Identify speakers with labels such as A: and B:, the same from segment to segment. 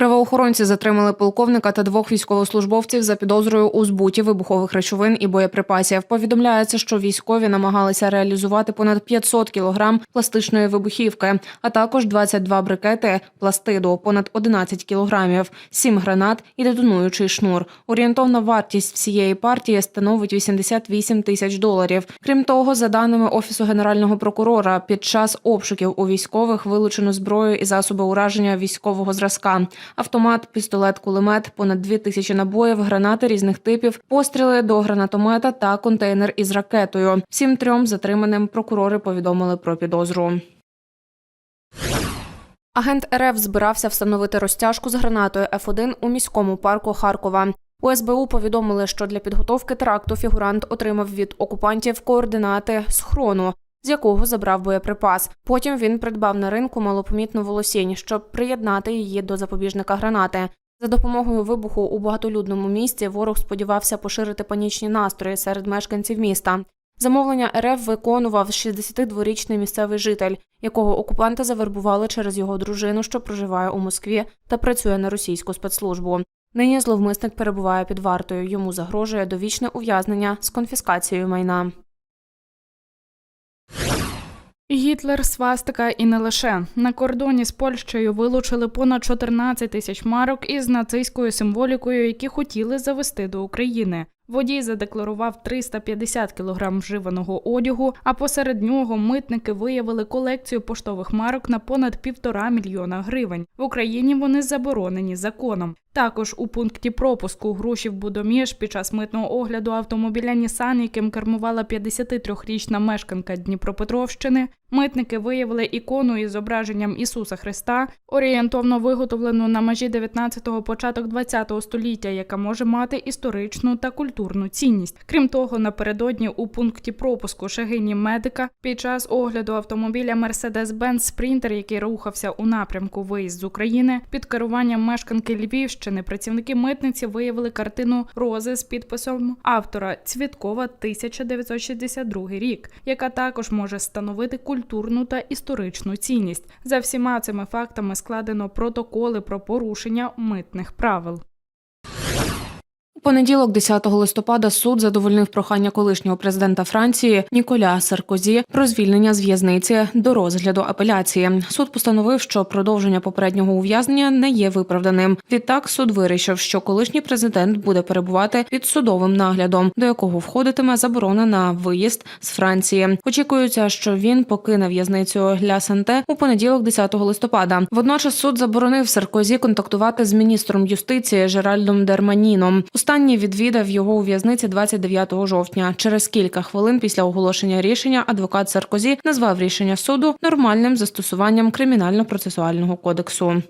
A: Правоохоронці затримали полковника та двох військовослужбовців за підозрою у збуті вибухових речовин і боєприпасів. Повідомляється, що військові намагалися реалізувати понад 500 кілограм пластичної вибухівки, а також 22 брикети пластиду, понад 11 кілограмів, 7 гранат і детонуючий шнур. Орієнтовна вартість всієї партії становить 88 тисяч доларів. Крім того, за даними офісу генерального прокурора, під час обшуків у військових вилучено зброю і засоби ураження військового зразка автомат, пістолет, кулемет, понад дві тисячі набоїв, гранати різних типів, постріли до гранатомета та контейнер із ракетою. Всім трьом затриманим прокурори повідомили про підозру. Агент РФ збирався встановити розтяжку з гранатою Ф1 у міському парку Харкова. У СБУ повідомили, що для підготовки теракту фігурант отримав від окупантів координати схрону, з якого забрав боєприпас. Потім він придбав на ринку малопомітну волосінь, щоб приєднати її до запобіжника гранати. За допомогою вибуху у багатолюдному місті ворог сподівався поширити панічні настрої серед мешканців міста. Замовлення РФ виконував 62-річний місцевий житель, якого окупанти завербували через його дружину, що проживає у Москві та працює на російську спецслужбу. Нині зловмисник перебуває під вартою. Йому загрожує довічне ув'язнення з конфіскацією майна.
B: Гітлер, свастика і не лише на кордоні з Польщею вилучили понад 14 тисяч марок із нацистською символікою, які хотіли завести до України. Водій задекларував 350 кілограм вживаного одягу, а посеред нього митники виявили колекцію поштових марок на понад півтора мільйона гривень. В Україні вони заборонені законом. Також у пункті пропуску Грушів Будоміж під час митного огляду автомобіля Нісан, яким кермувала 53-річна мешканка Дніпропетровщини, митники виявили ікону із зображенням Ісуса Христа, орієнтовно виготовлену на межі 19-го початок 20-го століття, яка може мати історичну та культурну цінність. Крім того, напередодні у пункті пропуску шагині медика під час огляду автомобіля Mercedes-Benz Sprinter, який рухався у напрямку виїзд з України, під керуванням мешканки Львівщини працівники митниці виявили картину рози з підписом автора Цвіткова 1962 рік, яка також може становити культурну та історичну цінність. За всіма цими фактами складено протоколи про порушення митних правил.
A: У понеділок, 10 листопада, суд задовольнив прохання колишнього президента Франції Ніколя Саркозі про звільнення з в'язниці до розгляду апеляції. Суд постановив, що продовження попереднього ув'язнення не є виправданим. Відтак суд вирішив, що колишній президент буде перебувати під судовим наглядом, до якого входитиме заборона на виїзд з Франції. Очікується, що він покине в'язницю Ля Санте у понеділок, 10 листопада. Водночас суд заборонив Саркозі контактувати з міністром юстиції Жеральдом Дерманіном. Останній відвідав його у в'язниці 29 жовтня. Через кілька хвилин після оголошення рішення адвокат Саркозі назвав рішення суду нормальним застосуванням кримінально-процесуального кодексу.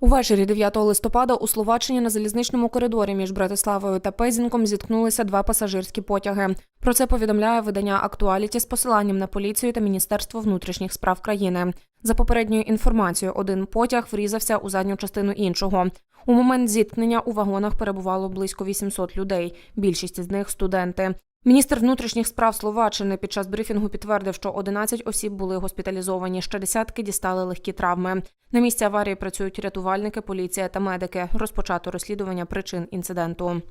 A: Увечері 9 листопада у Словаччині на залізничному коридорі між Братиславою та Пезінком зіткнулися два пасажирські потяги. Про це повідомляє видання Актуаліті з посиланням на поліцію та Міністерство внутрішніх справ країни. За попередньою інформацією, один потяг врізався у задню частину іншого. У момент зіткнення у вагонах перебувало близько 800 людей. Більшість з них студенти. Міністр внутрішніх справ Словаччини під час брифінгу підтвердив, що 11 осіб були госпіталізовані, ще десятки дістали легкі травми. На місці аварії працюють рятувальники, поліція та медики. Розпочато розслідування причин інциденту.